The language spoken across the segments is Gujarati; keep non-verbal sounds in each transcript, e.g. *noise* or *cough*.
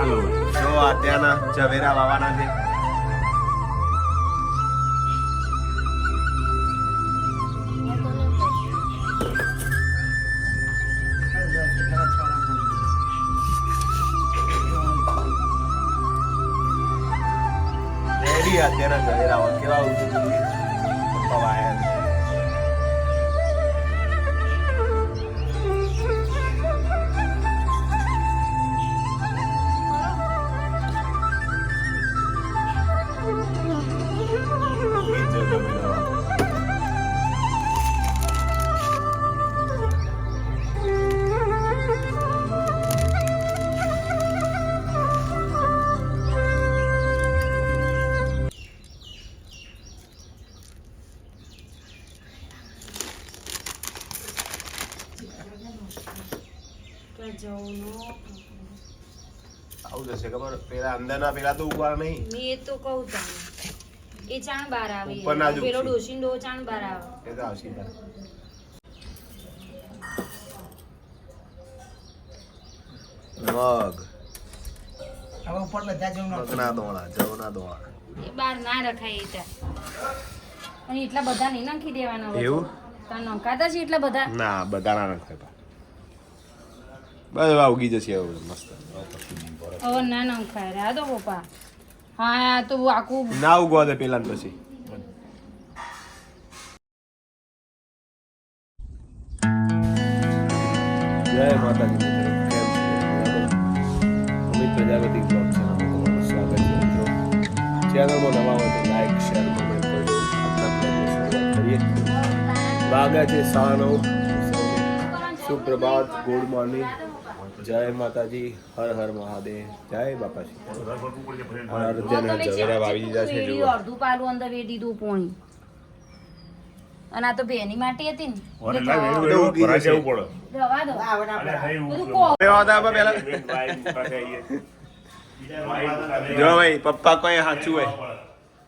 હાલો જો અત્યારના ઝવેરા વાવાના છે. અત્યારના આવું જશે ખબર પેલા અંદરના પેલા તો ઊભા નહીં મેં એ તો કહું તને એ ચાણ બાર આવે ઉપરના જ પેલો ઉઠી. ડો ચાણ બાર આવે એ તો આવશે તારે. મગ હવે ઉપર બધા જવું નાખો. મગના દોણા જવના દોણા એ બાર ના રખાય એ ત્યાં અને એટલા બધા નહીં નાખી દેવાના. એવું? તાર નંખાતા છે એટલા બધા ના બધા ના નખાતા બસ હવે ઉગી જશે એવું મસ્ત હવે ના નંખાય રા દો પપ્પા હા તો આખું ના ઉગવા દે પેલા ને પછી જય માતાજી મિત્રો કેમ અમિત પ્રજાપતિ બ્લોગ ચેનલમાં તમારું સ્વાગત છે મિત્રો ચેનલમાં નવા હોય તો લાઈક શેર કોમેન્ટ કરજો આજના બ્લોગની શરૂઆત કરીએ વાગ્યા છે સાડા નવ સુપ્રભાત ગુડ મોર્નિંગ જય માતાજી હર હર મહાદેવ જય બાપાજી અર્જન ઝવેરા વાવી દીધા છે જો અડધું પાલું અંદર વે દીધું પોણી. અને આ તો બેની માટી હતી ને. ભરાઈ જવું પડે. રવા દો. નહીં બધું કો દવા હતા આપા પહેલા જો ભાઈ પપ્પા કોઈ સાચું હોય.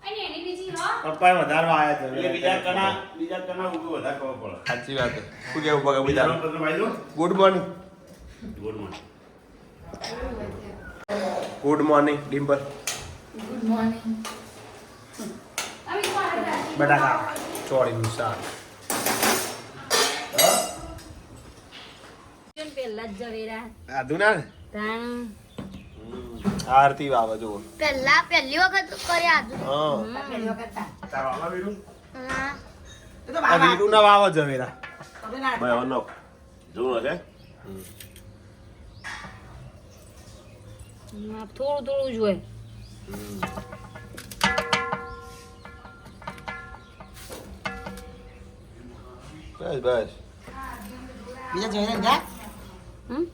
અને એની બીજી હા? પપ્પાએ વધારવા આવ્યા એટલે બીજા કના બીજા કના ઊભું વધારે ખબર પડે. સાચી વાત છે. શું કેવું પગ બીજા ગુડ જો. Good morning Good morning. Good morning Dimple good morning બટાકા. ચોળીનું શાક. જ આરતી વાવે જુઓ. પહેલા પહેલી વખત કર્યા હતું હા. પહેલી વખત. તારો વીરુ? હા. એ તો બાબા. વીરુ ના વાવો જવેરા તમે ના. ભાઈ હવે નાખ. જોવું હશે? હા, થોડું થોડું જ હોય. બસ બસ.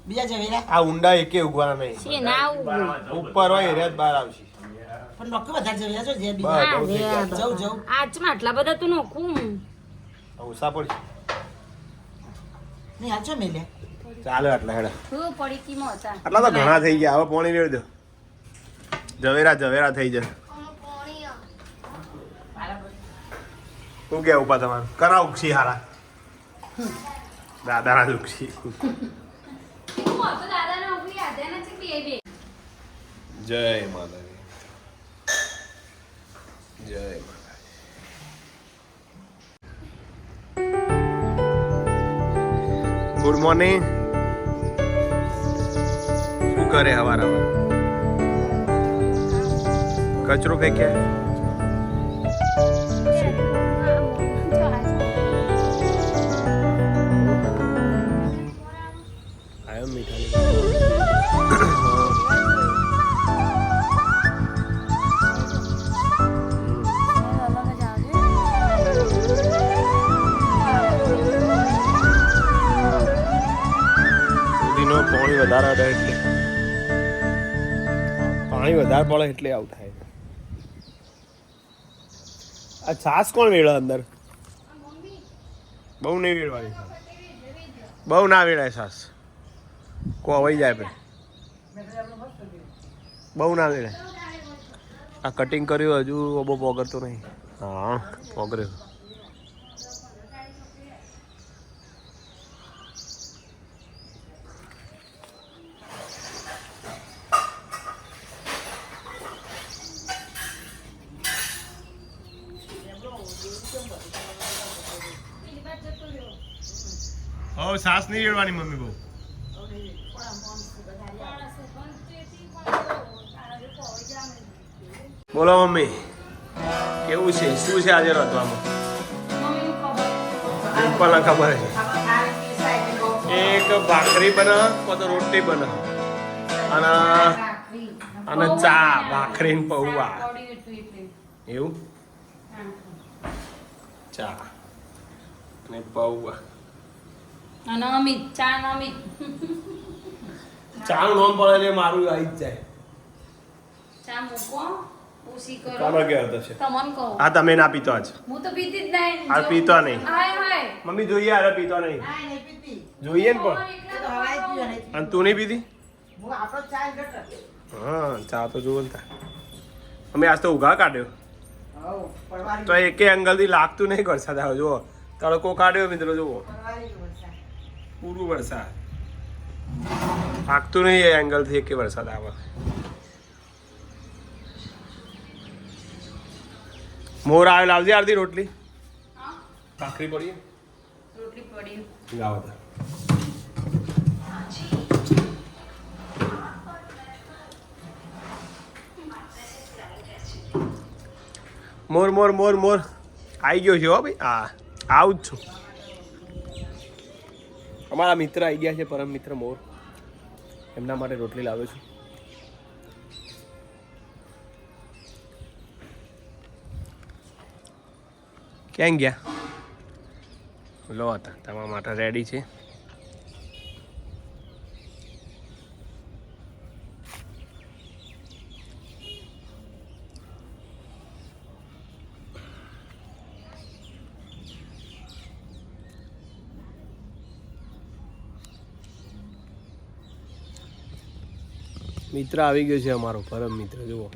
બીજા? આ ઊંડા એકે ઉગવાના નહીં. છે ના ઉપર હોય એરિયા બહાર આવશે. પણ નોખું બધા ઝવેરા છો જે બીજા. આજમાં આટલા બધા તો નોખું ઉષા પડશે નહીં, છો મેલે? ચાલે એટલે હેડા. હું હતા. આટલા તો ઘણા થઈ ગયા. હવે પોણી રેડ દો. ઝવેરા ઝવેરા થઈ જાય. શું કે ઉપા તમારું કરા ઉક્ષી હારા. દાદાના રાજ ઉક્ષી. જય માતાજી. જય માતા ગુડ મોર્નિંગ કરે હવારામાં. હવાર કચરો ફેંક્યા વધારે એટલે આવું થાય આ છાસ કોણ વેળે અંદર? બહુ નહીં વેળવાની બહુ ના વેળાય છાસ કોવાઈ જાય પછી બહુ ના વેળાય આ કટિંગ કર્યું હજુ બહુ પોગરતો નહીં. હા પોગર્યો. હવે સાસ નહીં રેડવાની મમ્મી બહુ. બોલો મમ્મી, કેવું છે? શું છે આજે પપ્પાને ખબર છે? એક ભાખરી બને તો રોટલી બને. અને અને ચા, ભાખરી ને પૌવા. એવું? ચા અને પૌવા. અને અમિત ચા ને અમિત. નામ પડે એટલે મારું આવી જ જાય. ચા મૂકો પૂછી કરો. કાનો કે હતો છે? તમને કહું. આ તમે ના પીતો આજ. હું તો પીતી જ નહીં. આ પીતો નહીં. હાય હાય. મમ્મી જોઈએ અરે પીતો નહીં. હા, નહીં પીતી. જોઈએ ને પણ. અને તું નહીં પીધી હું આપણો ચા ગટર. હા ચા તો જુઓ ને. અમે આજ તો ઉઘા કાઢ્યો. તો એકે એંગલથી લાગતું નહીં વરસાદ આવ્યો જુઓ. તડકો કાઢ્યો મિત્રો જુઓ. પૂરું વરસાદ લાગતું નહીં એ એંગલથી એકે વરસાદ આવે મોર આવે લાવજે આરતી રોટલી હા ભાખરી પડી રોટલી પડી લાવો તો મોર મોર મોર મોર આવી ગયો છે હો ભાઈ હા આવું જ છું અમારા મિત્ર આવી ગયા છે પરમ મિત્ર મોર. એમના માટે રોટલી લાવ્યો છું. ક્યાં ગયા? લો હતા તમારા માટે રેડી છે. મિત્ર આવી ગયો છે અમારો પરમ મિત્ર જુઓ.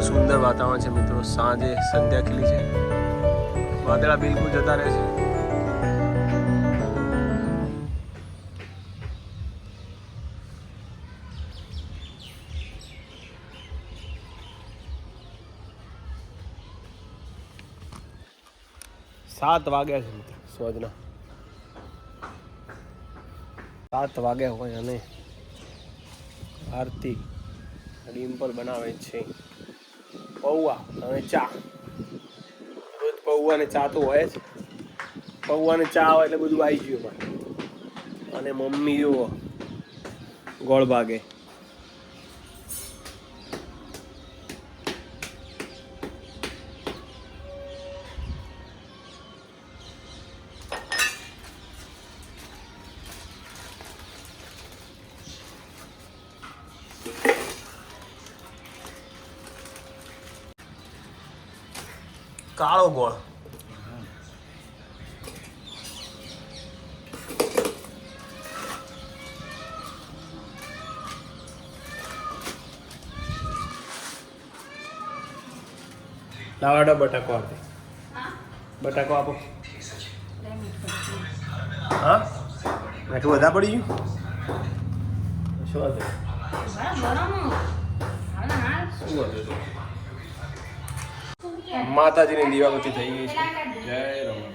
બહુ સુંદર વાતાવરણ છે મિત્રો. સાંજે સંધ્યા ખીલી છે. વાદળા બિલકુલ જતા રહે છે. સાત વાગ્યા છે મિત્રો સોજના. સાત વાગ્યા હોય અને આરતી ડિમ્પલ બનાવે છે. પૌવા અને ચા. રોજ પૌવા અને ચા તો હોય જ. પૌવા અને ચા હોય એટલે બધું આવી ગયું અને મમ્મી જુઓ, ગોળ ભાગે. કાળો ગોળ. લાવાડો બટાકો આપે. બટાકો આપો. હા? મેઠું વધારે પડી ગયું? શું હતું. શું હતું? માતાજીની દીવાબત્તી થઈ ગઈ છે. જય રમણ.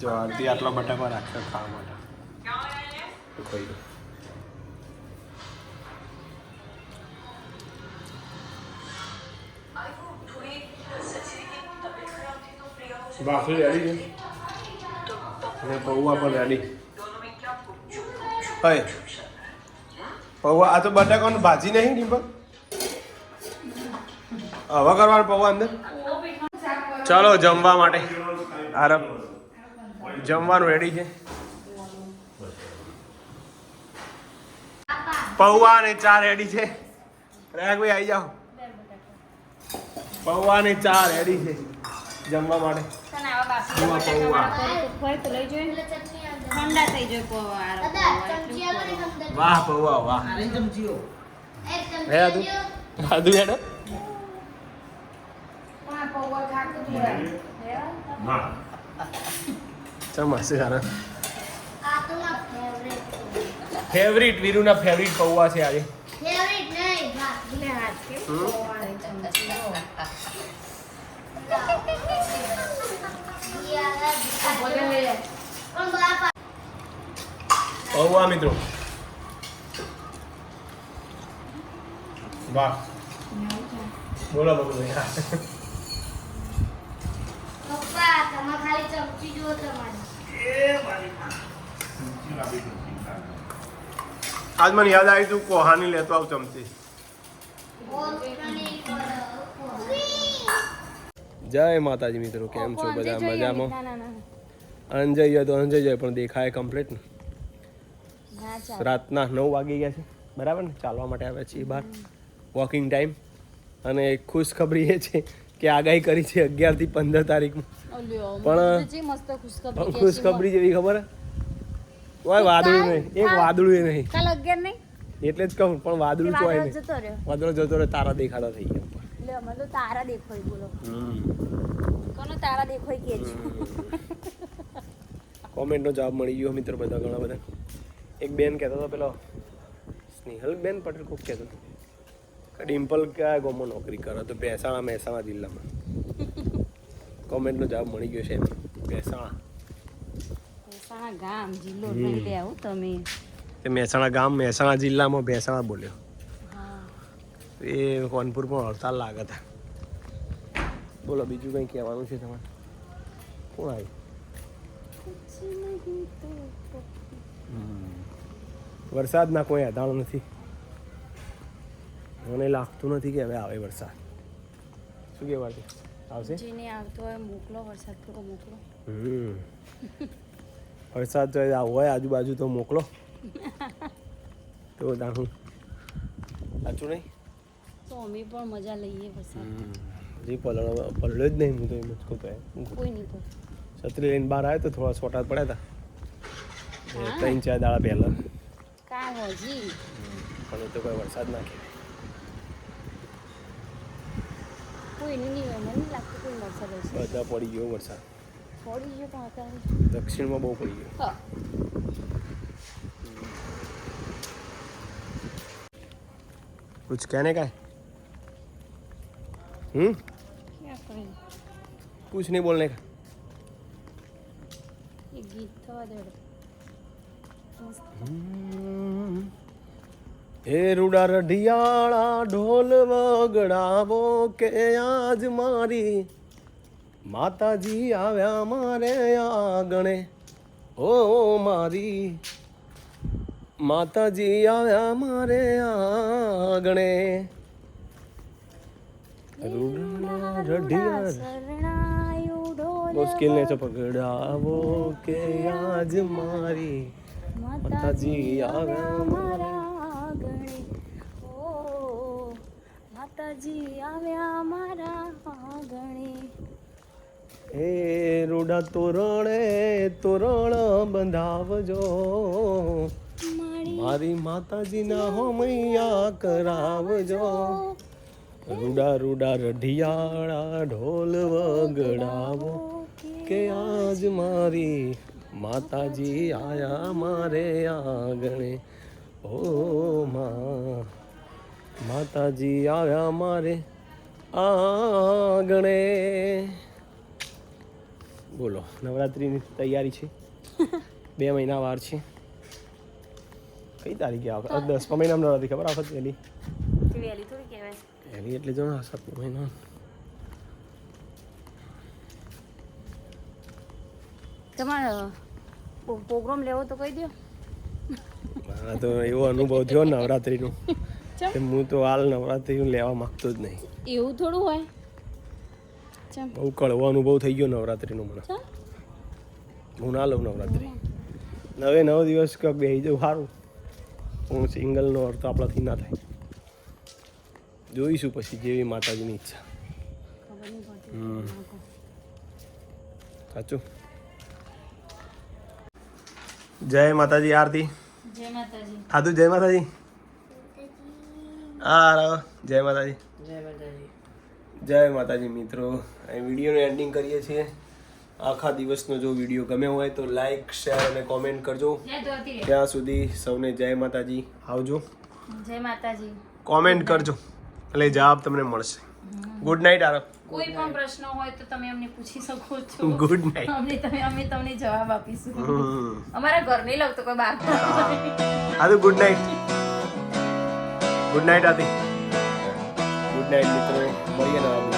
જો આટલા બટાકા રાખ્યો ખાવા માટે. ખોઈ દો રેડી પૌવા પણ રેડી. હોય પૌવા આ તો બટાકાનું ભાજી નહીં ડીમ્પલ હવે કરવાનું પૌવા અંદર? ચાલો જમવા માટે. આરબ જમવાનું રેડી છે. પૌવા ને ચા રેડી છે. રાગભાઈ આવી જાઓ. પૌવા ને ચા રેડી છે જમવા માટે. તને આવા બાસી પૌવા. ઠંડા થઈ જાય પૌવા વાહ પૌવા વાહ હે આદુ? આદુ હેડો. છે. ફેવરિટ વીરુના ફેવરિટ પૌવા છે આજે. નહીં. હાથ કે પૌવા મિત્રો વાહ બોલો બોલો ભાઈ પપ્પા તમે ખાલી ચમચી જુઓ તમારી એ મારી ચમચી લાવી ચમચી લાવી. આજ મને યાદ આવી તું કોહાની લેતો આવ ચમચી જય માતાજી મિત્રો કેમ છો બધા મજામાં. અંજય તો અંજય જાય પણ દેખાય કમ્પ્લીટ ને. રાતના નવ વાગી ગયા છે. બરાબર ને? ચાલવા માટે આવ્યા છીએ બહાર. વોકિંગ ટાઈમ અને ખુશખબરી એ છે કે આગાહી કરી છે અગિયારથી પંદર તારીખમાં. પણ- ખુશખબરી જેવી ખબર? ઓય વાદળું નહીં. એક વાદળું એ નહીં. કાલ અગિયાર નહીં? એટલે જ કહું પણ વાદળું તો નહીં વાદળો જતો રહે તારા દેખાડા થઈ ગયા. એટલે તારા દેખાય બોલો. કોનો તારા દેખાય કે કોમેન્ટનો જવાબ મળી ગયો મિત્રો બધા ઘણા બધા. એક બેન કહેતો હતો પેલો સ્નેહલ બેન પટેલ કોક કહેતો હતો. ડિમ્પલ કયા ગોમાં નોકરી કરો તો મહેસાણા મહેસાણા જિલ્લામાં. કોમેન્ટનો જવાબ મળી ગયો છે મહેસાણા મહેસાણા ગામ જિલ્લો હમ. આવું તમે. તે મહેસાણા ગામ મહેસાણા જિલ્લામાં મહેસાણા બોલ્યો. એ કોનપુર પણ હડતાલ લાગે હતા બોલો બીજું કંઈ કહેવાનું છે તમારે? કોણ આવ્યું? વરસાદના કોઈ અદાણું નથી. મને લાગતું નથી કે હવે આવે વરસાદ. શું કહેવાય આવશે? જેને આવતો હોય મોકલો વરસાદ થોડો મોકલો. હમ. વરસાદ તો હોય આજુબાજુ તો મોકલો. તો તાણું સાચું નહીં? તો અમે પણ મજા લઈએ વરસાદ. હજી પલળો પલળ્યો જ નહીં હું તો એમ જ કહું તો કોઈ નહીં છત્રી લઈને બહાર આવ્યો તો થોડા સોટા પડ્યા હતા. ત્રણ ચાર દાડા પહેલા. કામ હજી પણ એ તો કોઈ વરસાદ ના કહેવાય કોઈ નહીં હોય મને નહીં લાગતું કોઈ વરસાદ હશે બધા પડી ગયો વરસાદ પડી ગયો પણ અત્યારે દક્ષિણમાં બહુ પડી ગયો હા कुछ कहने का है हम्म ક્યાં કરે कुछ नहीं बोलने का એ ગીત થવા દે હે રૂડા રઢિયાળા ઢોલ વગડાવો કે આજ મારી માતાજી આવ્યા મારે આગણે? ઓ મારી માતાજી આવ્યા મારે આગણે. મુશ્કેલ ને પકડાવો કે આજ મારી માતાજી આવ્યા મારા આંગણે ઓ માતાજી આવ્યા મારા આંગણે હે રૂડા તોરણે તોરણ બંધાવજો. મારી માતાજીના હોમૈયા કરાવજો. રૂડા રૂડા રઢિયાળા ઢોલ વગડાવો. કે આજ મારી માતાજી આયા મારે આંગણે. ઓ મા માતાજી આવ્યા મારે આંગણે. બોલો નવરાત્રિની તૈયારી છે? *laughs* બે મહિના વાર છે. કઈ તારીખે આવે? દસમા મહિનામાં નવરાત્રિ ખબર આફત પહેલી વહેલી? એટલે જો સાત સાતમા મહિના. તમારે પ્રોગ્રામ લેવો તો કહી દો હા તો એવો અનુભવ થયો નવરાત્રિનો. હું તો હાલ નવરાત્રિનું લેવા માંગતો જ નહીં. એવું થોડું હોય? બહુ કડવો અનુભવ થઈ ગયો નવરાત્રિનો મને. હું ના લઉં નવરાત્રિ. નવે નવ દિવસ કે બે જવું સારું હું સિંગલનો અર્થ આપણાથી ના થાય. જોઈશું પછી જેવી માતાજીની ઈચ્છા. હમ. સાચું. જય માતાજી આરતી. જય માતાજી. ખાધું? જય માતાજી. હા જય માતાજી. જય માતાજી. જય માતાજી મિત્રો. અહીં વિડીયોનું એન્ડિંગ કરીએ છીએ. આખા દિવસનો જો વીડિયો ગમે હોય તો લાઈક શેર અને કોમેન્ટ કરજો. ત્યાં સુધી સૌને જય માતાજી. આવજો. જય માતાજી. કોમેન્ટ કરજો. એટલે જવાબ તમને મળશે. Good night Aarav. કોઈ પણ પ્રશ્ન હોય તો તમે અમને પૂછી શકો છો. ગુડ નાઈટ અમને તમે અમે તમને જવાબ આપીશું. અમારા ઘર નહીં લાગતો કોઈ બહાર તો good night good night Adi good night મિત્રો. મળીએ નવા.